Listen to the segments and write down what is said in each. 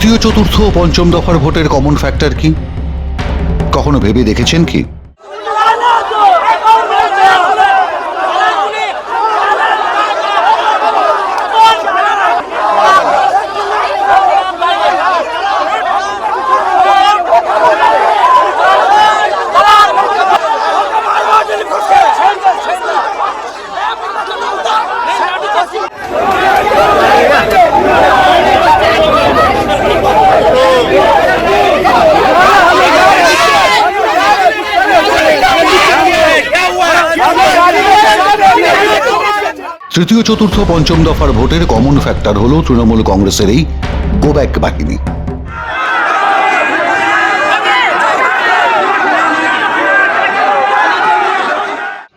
তৃতীয় চতুর্থ পঞ্চম দফার ভোটের কমন ফ্যাক্টর কি? কখনো ভেবে দেখেছেন কি? তৃতীয়, চতুর্থ, পঞ্চম দফার ভোটের কমন ফ্যাক্টর হল তৃণমূল কংগ্রেসের এই গোব্যাক বাহিনী।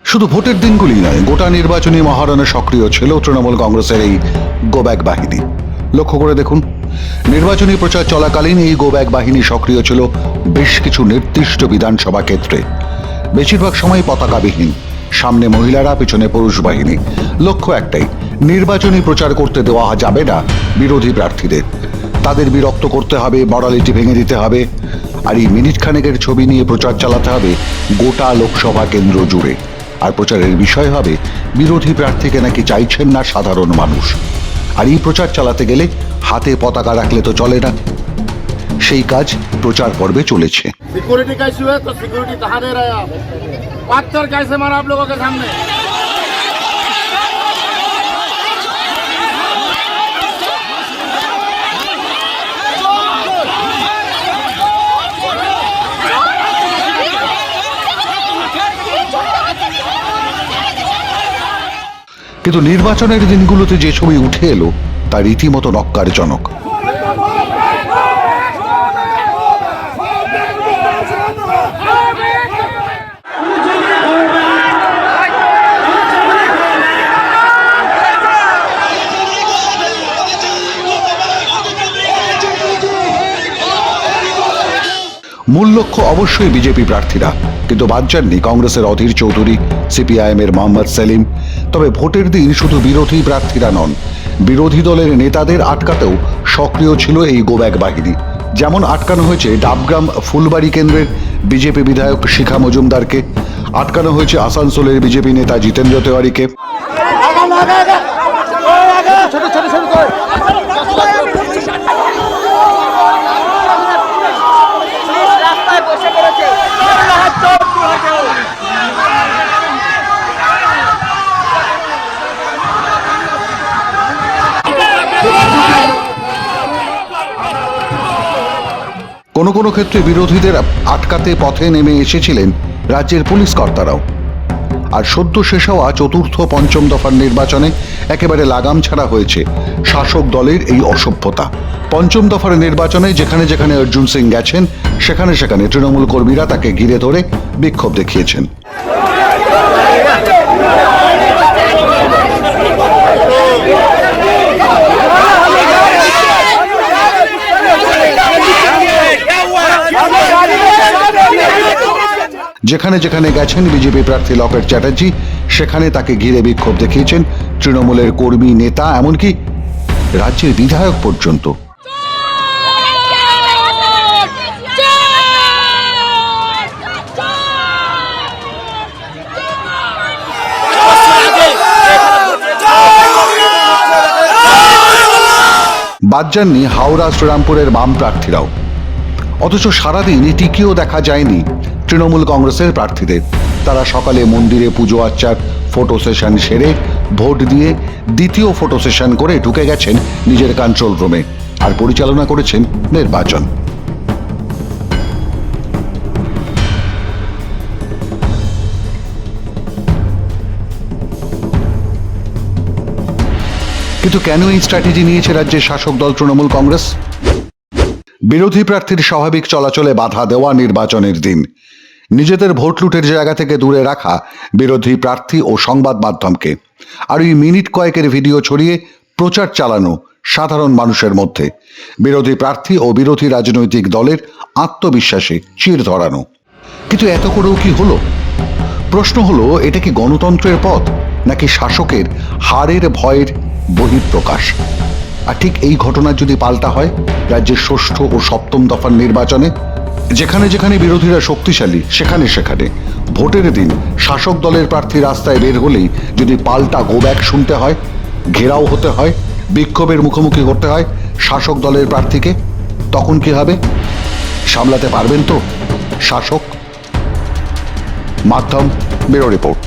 শুধু ভোটের দিনগুলি নয়, গোটা নির্বাচনী মহারণে সক্রিয় ছিল তৃণমূল কংগ্রেসের এই গোব্যাক বাহিনী। লক্ষ্য করে দেখুন, নির্বাচনী প্রচার চলাকালীন এই গোব্যাক বাহিনী সক্রিয় ছিল বেশ কিছু নির্দিষ্ট বিধানসভা ক্ষেত্রে। বেশিরভাগ সময় পতাকাবিহীন সামনে মহিলারা, পিছনে পুরুষ বাহিনী। লক্ষ্য একটাই, নির্বাচনী প্রচার করতে দেওয়া যাবে না বিরোধী প্রার্থীদের। তাদের বিরক্ত করতে হবে মরালিটি ভেঙে দিতে হবে, আর এই মিনিট খানেকের ছবি নিয়ে প্রচার চালাতে হবে গোটা লোকসভা কেন্দ্র জুড়ে। আর প্রচারের বিষয় হবে, বিরোধী প্রার্থীকে নাকি চাইছেন না সাধারণ মানুষ। আর এই প্রচার চালাতে গেলে হাতে পতাকা রাখলে তো চলে না। সেই কাজ প্রচার পর্বে চলেছে। সিকিউরিটি का इशू है तो सिक्योरिटी कहाँ दे रहे हैं आप पत्थर कैसे मारा आप लोगों के सामने কিন্তু নির্বাচনের দিনগুলোতে যে ছবি উঠে এলো তা রীতিমতো নক্কারজনক মূল লক্ষ্য অবশ্যই বিজেপি প্রার্থীরা। কিন্তু বাদ যাননি কংগ্রেসের অধীর চৌধুরী সিপিআইএম এর মোহাম্মদ সেলিম। তবে ভোটের দিন শুধু বিরোধী প্রার্থীরা নন, বিরোধী দলের নেতাদের আটকাতেও সক্রিয় ছিল এই গোব্যাক বাহিনী। যেমন আটকানো হয়েছে ডাবগ্রাম ফুলবাড়ি কেন্দ্রের বিজেপি বিধায়ক শিখা মজুমদারকে, আটকানো হয়েছে আসানসোলের বিজেপি নেতা জিতেন্দ্র তেওয়ারিকে। কোনো কোনো ক্ষেত্রে বিরোধীদের আটকাতে পথে নেমে এসেছিলেন রাজ্যের পুলিশ কর্তারাও। আর সদ্য শেষ হওয়া চতুর্থ পঞ্চম দফার নির্বাচনে একেবারে লাগাম ছাড়া হয়েছে শাসক দলের এই অসভ্যতা। পঞ্চম দফার নির্বাচনে যেখানে যেখানে অর্জুন সিং গেছেন, সেখানে সেখানে তৃণমূল কর্মীরা তাকে ঘিরে ধরে বিক্ষোভ দেখিয়েছেন। যেখানে যেখানে গেছেন বিজেপি প্রার্থী লকেট চ্যাটার্জি, সেখানে তাকে ঘিরে বিক্ষোভ দেখিয়েছেন তৃণমূলের কর্মী নেতা, এমনকি রাজ্যের বিধায়ক পর্যন্ত। বাদ যাননি হাওড়া, শ্রীরামপুরের বাম প্রার্থীরাও। অথচ সারাদিন টিকিও দেখা যায়নি। তৃণমূল কংগ্রেসের প্রার্থীদের। তারা সকালে মন্দিরে পুজো আর্চার ফটো সেশন সেরে ভোট দিয়ে দ্বিতীয় ফটো সেশন করে ঢুকে গেছেন নিজের কন্ট্রোল রুমে আর পরিচালনা করেছেন নির্বাচন। কিন্তু কেন এই স্ট্র্যাটেজি নিয়েছে রাজ্যের শাসক দল তৃণমূল কংগ্রেস? বিরোধী প্রার্থীর স্বাভাবিক চলাচলে বাধা দেওয়া নির্বাচনের দিন। নিজেদের ভোট লুটের জায়গা থেকে দূরে রাখা বিরোধী প্রার্থী ও সংবাদ মাধ্যমকে। আর ওই মিনিট কয়েকের ভিডিও ছড়িয়ে প্রচার চালানো সাধারণ মানুষের মধ্যে। বিরোধী প্রার্থী ও বিরোধী রাজনৈতিক দলের আত্মবিশ্বাসে চির ধরানো। কিন্তু এত করেও কি হলো? প্রশ্ন হলো, এটা কি গণতন্ত্রের পথ, নাকি শাসকের হারের ভয়ের বহিঃপ্রকাশ? আর ঠিক এই ঘটনার যদি পাল্টা হয়, রাজ্যের ষষ্ঠ ও সপ্তম দফার নির্বাচনে যেখানে যেখানে বিরোধীরা শক্তিশালী, সেখানে সেখানে। ভোটের দিন শাসক দলের প্রার্থী রাস্তায় বের হলেই যদি পাল্টা গোব্যাক শুনতে হয়, ঘেরাও হতে হয়, বিক্ষোভের মুখোমুখি হতে হয় শাসক দলের প্রার্থীকে, তখন কি হবে? সামলাতে পারবেন তো? শাসক? মাধ্যম ব্যুরো রিপোর্ট।